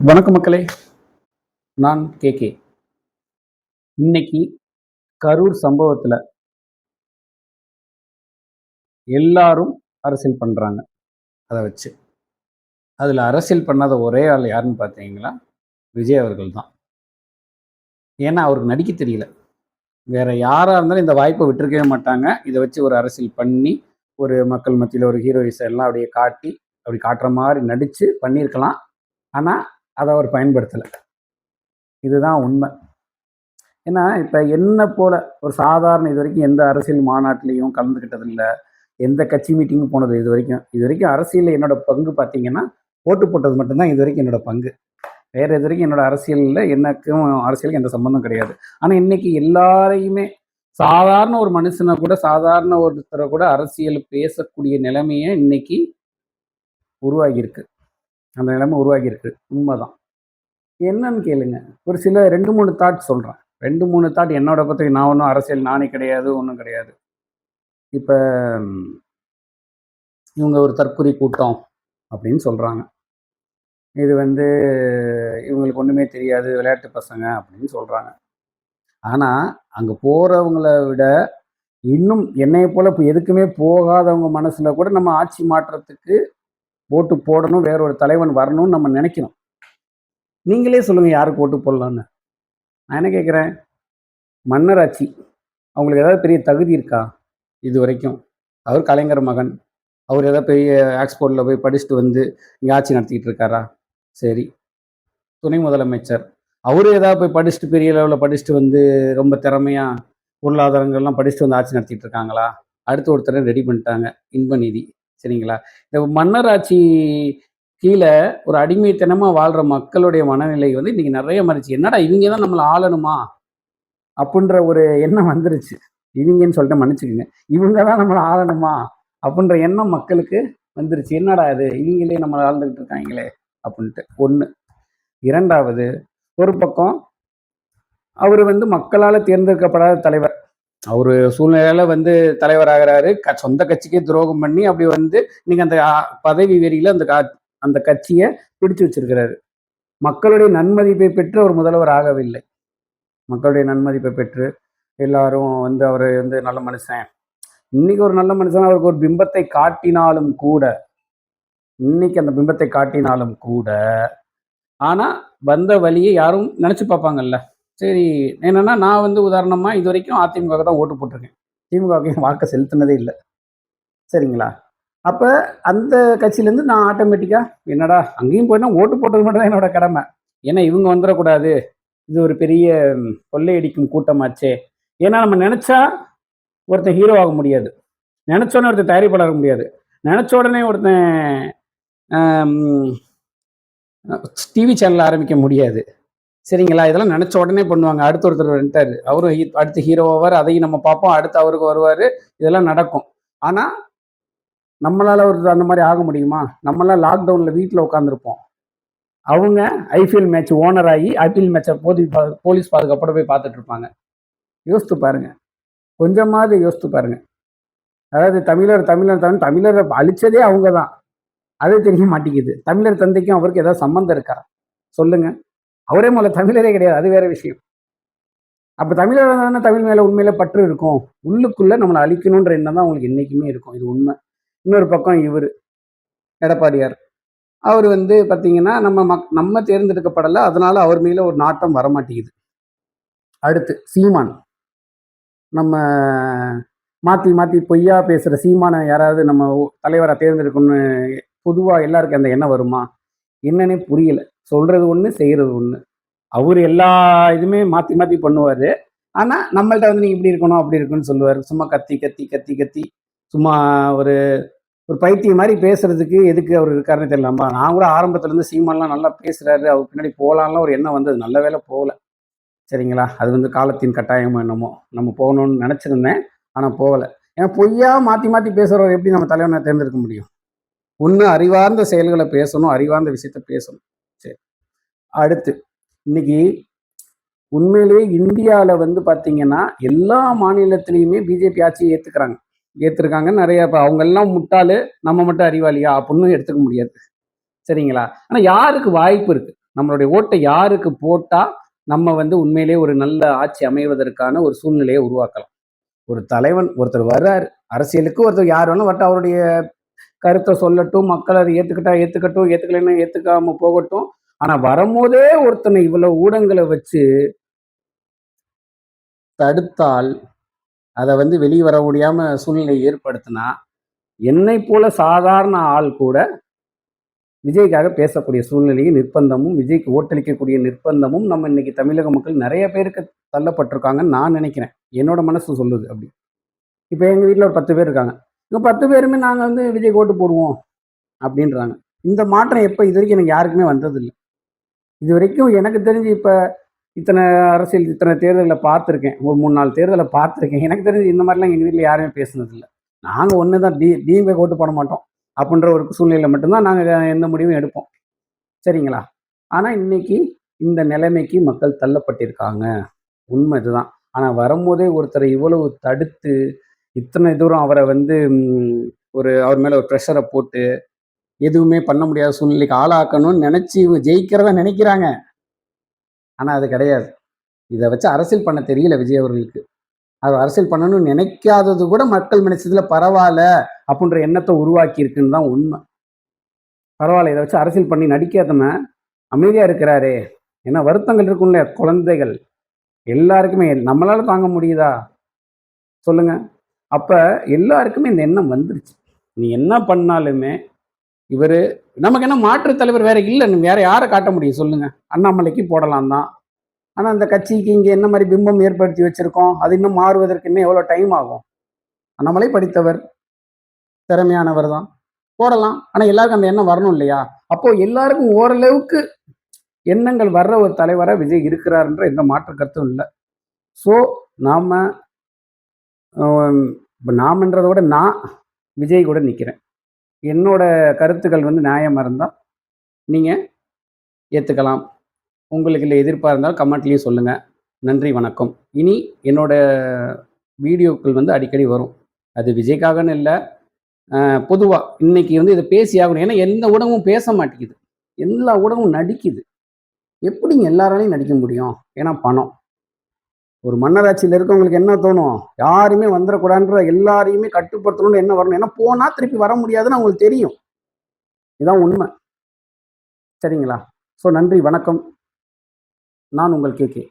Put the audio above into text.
வணக்க மக்களே. நான் கே கே. இன்னைக்கு கரூர் சம்பவத்தில் எல்லாரும் அரசியல் பண்ணுறாங்க அதை வச்சு. அதில் அரசியல் பண்ணாத ஒரே ஆள் யாருன்னு பார்த்தீங்களா விஜய் அவர்கள் தான். ஏன்னா அவருக்கு நடிக்க தெரியல. வேற யாராக இருந்தாலும் இந்த வாய்ப்பை விட்டுருக்கவே மாட்டாங்க. இதை வச்சு ஒரு அரசியல் பண்ணி ஒரு மக்கள் மத்தியில் ஒரு ஹீரோயிஸ் எல்லாம் அப்படியே காட்டி அப்படி காட்டுற மாதிரி நடித்து பண்ணியிருக்கலாம். ஆனால் அதை அவர் பயன்படுத்தலை. இதுதான் உண்மை. ஏன்னா இப்போ என்ன போல ஒரு சாதாரண இது வரைக்கும் எந்த அரசியல் மாநாட்டிலையும் கலந்துக்கிட்டதில்லை எந்த கட்சி மீட்டிங்கும் போனது இது வரைக்கும். இது வரைக்கும் அரசியலில் என்னோட பங்கு பார்த்தீங்கன்னா ஓட்டு போட்டது மட்டும்தான் இது வரைக்கும் என்னோட பங்கு. வேறு இது வரைக்கும் என்னோட அரசியலில் எனக்கும் அரசியலுக்கு எந்த சம்மந்தம் கிடையாது. ஆனால் இன்னைக்கு எல்லாரையுமே சாதாரண ஒரு மனுஷனை கூட சாதாரண ஒருத்தரை கூட அரசியல் பேசக்கூடிய நிலைமையை இன்னைக்கு உருவாகியிருக்கு. அந்த நிலைமை உருவாகியிருக்கு. உண்மைதான். என்னன்னு கேளுங்க. ஒரு சில ரெண்டு மூணு தாட் சொல்கிறேன் ரெண்டு மூணு தாட் என்னோட பற்றி நான் ஒன்றும் அரசியல் நானே கிடையாது ஒன்றும் கிடையாது. இப்போ இவங்க ஒரு தற்கொலை கூட்டம் அப்படின்னு சொல்கிறாங்க இது வந்து இவங்களுக்கு ஒன்றுமே தெரியாது விளையாட்டு பசங்க அப்படின்னு சொல்கிறாங்க ஆனால் அங்கே போகிறவங்கள விட இன்னும் என்னைய போல் இப்போ எதுக்குமே போகாதவங்க மனசில் கூட நம்ம ஆட்சி மாற்றத்துக்கு ஓட்டு போடணும் வேற ஒரு தலைவன் வரணும்னு நம்ம நினைக்கணும். நீங்களே சொல்லுங்கள் யாருக்கு ஓட்டு போடலான்னு நான் என்ன கேட்குறேன் மன்னராட்சி அவங்களுக்கு ஏதாவது பெரிய தகுதி இருக்கா? இது வரைக்கும். அவர் கலைஞர் மகன். அவர் ஏதாவது பெரிய ஆக்ஸ்போர்ட்டில் போய் படிச்சுட்டு வந்து இங்கே ஆட்சி நடத்திக்கிட்டு இருக்காரா? சரி. துணை முதலமைச்சர். அவரு ஏதாவது போய் படிச்சுட்டு பெரிய லெவலில் படிச்சுட்டு வந்து ரொம்ப திறமையாக பொருளாதாரங்கள்லாம் படிச்சுட்டு வந்து ஆட்சி நடத்திட்டு இருக்காங்களா? அடுத்து ஒருத்தரை ரெடி பண்ணிட்டாங்க இன்ப நிதி. சரிங்களா? இந்த மன்னராட்சி கீழே ஒரு அடிமைத்தனமாக வாழ்கிற மக்களுடைய மனநிலை வந்து இன்னைக்கு நிறைய மாறிச்சு. என்னடா இவங்க தான் நம்மளை ஆளணுமா? அப்படின்ற ஒரு எண்ணம் வந்துருச்சு. இவங்கன்னு சொல்லிட்டு மன்னிச்சுக்கோங்க. இவங்க தான் நம்மளை ஆளணுமா? அப்படின்ற எண்ணம் மக்களுக்கு வந்துருச்சு. என்னடா இது? இவங்களே நம்மளை ஆழ்ந்துக்கிட்டு இருக்காங்களே அப்படின்ட்டு. ஒன்று இரண்டாவது ஒரு பக்கம் அவர் வந்து மக்களால் தேர்ந்தெடுக்கப்படாத தலைவர். அவர் சூழ்நிலையில வந்து தலைவராகிறாரு. க சொந்த கட்சிக்கே துரோகம் பண்ணி அப்படி வந்து நீங்க அந்த பதவி வெறியில அந்த கா- அந்த கட்சியை பிடிச்சு வச்சிருக்கிறாரு. மக்களுடைய நன்மதிப்பை பெற்று ஒரு முதல்வர் ஆகவில்லை. மக்களுடைய நன்மதிப்பை பெற்று எல்லாரும் வந்து அவர் வந்து நல்ல மனுஷன். இன்னைக்கு ஒரு நல்ல மனுஷன் அவருக்கு ஒரு பிம்பத்தை காட்டினாலும் கூட இன்னைக்கு அந்த பிம்பத்தை காட்டினாலும் கூட ஆனா வந்த வழியை யாரும் நினைச்சு பார்ப்பாங்கல்ல. சரி என்னென்னா நான் வந்து உதாரணமாக இது வரைக்கும் அதிமுக தான் ஓட்டு போட்டிருக்கேன். திமுகவுக்கு வாக்கை செலுத்தினதே இல்லை. சரிங்களா? அப்போ அந்த கட்சியிலேருந்து நான் ஆட்டோமேட்டிக்காக என்னடா அங்கேயும் போயினா ஓட்டு போட்டது மட்டும் தான் என்னோட கடமை. ஏன்னா இவங்க வந்துடக்கூடாது. இது ஒரு பெரிய கொள்ளையடிக்கும் கூட்டமாச்சே. ஏன்னா நம்ம நினச்சா ஒருத்தன் ஹீரோ ஆக முடியாது. நினச்சோடனே ஒருத்தன் தயாரிப்பாளர் ஆக முடியாது. நினச்ச உடனே ஒருத்தன் டிவி சேனல் ஆரம்பிக்க முடியாது. சரிங்களா? இதெல்லாம் நினச்ச உடனே பண்ணுவாங்க. அடுத்த ஒருத்தர் வந்துட்டார். அவரும் ஹீ- அடுத்து ஹீரோ ஆவார். அதையும் நம்ம பார்ப்போம். அடுத்து அவருக்கு வருவார். இதெல்லாம் நடக்கும். ஆனால் நம்மளால் ஒரு அந்த மாதிரி ஆக முடியுமா? நம்மளாம் லாக்டவுனில் வீட்டில் உட்காந்துருப்போம் அவங்க ஐபிஎல் மேட்ச் ஓனர் ஆகி ஐபிஎல் மேட்சை போதி பா- போலீஸ் பாதுகாப்போட போய் பார்த்துட்டு இருப்பாங்க. யோசித்து பாருங்க. கொஞ்சமாவது யோசித்து பாருங்க. அதாவது தமிழர் தமிழர் தமிழ் தமிழரை அழிச்சதே அவங்க தான் அதே தெரிய மாட்டேங்குது. தமிழர் தந்தைக்கும் அவருக்கு ஏதாவது சம்மந்தம் இருக்கா? சொல்லுங்கள் அவரே முதல்ல தமிழரே கிடையாது அது வேற விஷயம். அப்ப தமிழர் தானே தமிழ் மேல உண்மையில பற்று இருக்கும். உள்ளுக்குள்ள நம்மளை அழிக்கணுன்ற எண்ணம் தான் அவங்களுக்கு என்னைக்குமே இருக்கும். இது உண்மை. இன்னொரு பக்கம் இவர் எடப்பாடியார். அவர் வந்து பார்த்தீங்கன்னா நம்ம மக் நம்ம தேர்ந்தெடுக்கப்படலை அதனால அவர் மேல ஒரு நாட்டம் வரமாட்டேங்குது. அடுத்து சீமான். நம்ம மாற்றி மாற்றி பொய்யா பேசுகிற சீமானை யாராவது நம்ம தலைவராக தேர்ந்தெடுக்கணும்னு பொதுவாக எல்லாருக்கும் அந்த எண்ணம் வருமா? என்னன்னே புரியல. சொல்றது ஒன்று செய்கிறது ஒன்று அவர் எல்லா இதுவுமே மாற்றி மாற்றி பண்ணுவார். ஆனால் நம்மள்ட்ட வந்து நீங்கள் இப்படி இருக்கணும் அப்படி இருக்குன்னு சொல்லுவார். சும்மா கத்தி கத்தி கத்தி கத்தி. சும்மா ஒரு ஒரு பைத்தியம் மாதிரி பேசுறதுக்கு எதுக்கு அவர் இருக்காருன்னு தெரியலாமா நான் கூட ஆரம்பத்துலேருந்து சீமான்லாம் நல்லா பேசுறாரு. அவர் பின்னாடி போகலான்லாம் ஒரு எண்ணம் வந்தது. நல்ல வேலை போகல. சரிங்களா? அது வந்து காலத்தின் கட்டாயமோ என்னமோ. நம்ம போகணும்னு நினச்சிருந்தேன். ஆனால் போகலை. ஏன்னா பொய்யா மாற்றி மாற்றி பேசுகிறவர் எப்படி நம்ம தலைவனை தேர்ந்தெடுக்க முடியும்? ஒன்று அறிவார்ந்த செயல்களை பேசணும் அறிவார்ந்த விஷயத்த பேசணும். அடுத்து இன்னைக்கு உண்மையிலேயே இந்தியாவில் வந்து பார்த்தீங்கன்னா எல்லா மாநிலத்திலையுமே பிஜேபி ஆட்சியை ஏற்றுக்கிறாங்க ஏற்றுருக்காங்க நிறைய இப்போ அவங்கெல்லாம் முட்டாளு நம்ம மட்டும் அறிவாளியா அப்படின்னு எடுத்துக்க முடியாது. சரிங்களா? ஆனால் யாருக்கு வாய்ப்பு இருக்குது நம்மளுடைய ஓட்டை யாருக்கு போட்டால் நம்ம வந்து உண்மையிலேயே ஒரு நல்ல ஆட்சி அமைவதற்கான ஒரு சூழ்நிலையை உருவாக்கலாம். ஒரு தலைவன் ஒருத்தர் வர்றாரு. அரசியலுக்கு ஒருத்தர் யார் வேணும் பட் அவருடைய கருத்தை சொல்லட்டும் மக்கள் அதை ஏற்றுக்கிட்டா ஏற்றுக்கட்டும் ஏற்றுக்கலைன்னா ஏற்றுக்காமல் போகட்டும். ஆனா வரும்போதே ஒருத்தனை இவ்வளவு ஊடகங்களை வச்சு தடுத்தால் அதை வந்து வெளியே வர முடியாம சூழ்நிலை ஏற்படுத்தினா என்னை போல சாதாரண ஆள் கூட விஜய்க்காக பேசக்கூடிய சூழ்நிலையும் நிர்பந்தமும் விஜய்க்கு ஓட்டளிக்கக்கூடிய நிர்பந்தமும் நம்ம இன்னைக்கு தமிழக மக்கள் நிறைய பேருக்கு தள்ளப்பட்டிருக்காங்கன்னு நான் நினைக்கிறேன். என்னோட மனசு சொல்லுது அப்படி. இப்போ எங்கள் வீட்டில் ஒரு பத்து பேர் இருக்காங்க. இங்கே பத்து பேருமே நாங்கள் வந்து விஜய் ஓட்டு போடுவோம் அப்படின்றாங்க. இந்த மாற்றம் எப்போ இது வரைக்கும் எனக்கு யாருக்குமே வந்ததில்லை. இது வரைக்கும் எனக்கு தெரிஞ்சு இப்போ இத்தனை அரசியல் இத்தனை தேர்தலில் பார்த்துருக்கேன். ஒரு மூணு நாலு தேர்தலை பார்த்துருக்கேன். எனக்கு தெரிஞ்சு இந்த மாதிரிலாம் எங்கள் வீட்டில் யாருமே பேசுனதில்லை. நாங்கள் ஒன்று தான் டி டிஎம்கே ஓட்டு போட மாட்டோம். அப்படின்ற ஒரு சூழ்நிலையில் மட்டும்தான் நாங்கள் எந்த முடிவும் எடுப்போம். சரிங்களா? ஆனால் இன்னைக்கு இந்த நிலைமைக்கு மக்கள் தள்ளப்பட்டிருக்காங்க. உண்மை இதுதான். ஆனால் வரும்போதே ஒருத்தரை இவ்வளவு தடுத்து இத்தனை தூரம் அவரை வந்து ஒரு அவர் மேலே ஒரு ப்ரெஷரை போட்டு எதுவுமே பண்ண முடியாத சூழ்நிலைக்கு ஆளாக்கணும்னு நினச்சி இவங்க ஜெயிக்கிறதா நினைக்கிறாங்க. ஆனால் அது கிடையாது. இதை வச்சு அரசியல் பண்ண தெரியல விஜய் அவர்களுக்கு. அது அரசியல் பண்ணணும்னு நினைக்காதது கூட மக்கள் மனசதுல பரவாயில்ல அப்படின்ற எண்ணத்தை உருவாக்கி இருக்குன்னு தான் உண்மை. பரவாயில்ல இதை வச்சு அரசியல் பண்ணி நடிக்காதம அமைதியாக இருக்கிறாரே. ஏன்னா வருத்தங்கள் இருக்கும்ல குழந்தைகள். எல்லாருக்குமே நம்மளால தாங்க முடியுதா? சொல்லுங்க. அப்போ எல்லாருக்குமே இந்த எண்ணம் வந்துருச்சு. நீ என்ன பண்ணாலுமே இவர் நமக்கு என்ன மாற்றுத் தலைவர் வேற இல்லை வேற யாரை காட்ட முடியும் சொல்லுங்க. அண்ணாமலைக்கு போடலாம் தான். ஆனால் அந்த கட்சிக்கு இங்கே என்ன மாதிரி பிம்பம் ஏற்படுத்தி வச்சிருக்கோம் அது இன்னும் மாறுவதற்கு இன்னும் எவ்வளோ டைம் ஆகும்? அண்ணாமலை படித்தவர் திறமையானவர் தான். போடலாம். ஆனால் எல்லாருக்கும் அந்த எண்ணம் வரணும் இல்லையா? அப்போ எல்லாருக்கும் ஓரளவுக்கு எண்ணங்கள் வர்ற ஒரு தலைவராக விஜய் இருக்கிறாருன்ற எந்த மாற்று கருத்தும் இல்லை. ஸோ நாம் இப்போ நாமன்றதை விட நான் விஜய் கூட நிற்கிறேன் என்னோட கருத்துக்கள் வந்து நியாயமாக இருந்தால் நீங்கள் ஏற்றுக்கலாம் உங்களுக்கு இல்லை எதிர்ப்பாக இருந்தால் கமெண்ட்லேயும் சொல்லுங்கள் நன்றி வணக்கம். இனி என்னோட வீடியோக்கள் வந்து அடிக்கடி வரும். அது விஜய்க்காகன்னு இல்லை பொதுவாக இன்னைக்கு வந்து இதை பேசி ஆகணும். ஏன்னா எந்த ஊடகமும் பேச மாட்டேங்குது. எல்லா ஊடகமும் நடிக்குது. எப்படிங்க எல்லாராலையும் நடிக்க முடியும்? ஏன்னா பணம். ஒரு மன்னராட்சியில் இருக்கவங்களுக்கு என்ன தோணும்? யாருமே வந்துடக்கூடாதுன்ற எல்லாரையுமே கட்டுப்படுத்தணும்னு என்ன வரணும்? ஏன்னா போனால் திருப்பி வர முடியாதுன்னு அவங்களுக்கு தெரியும். இதுதான் உண்மை. சரிங்களா? ஸோ நன்றி. வணக்கம். நான் உங்கள் கே கே.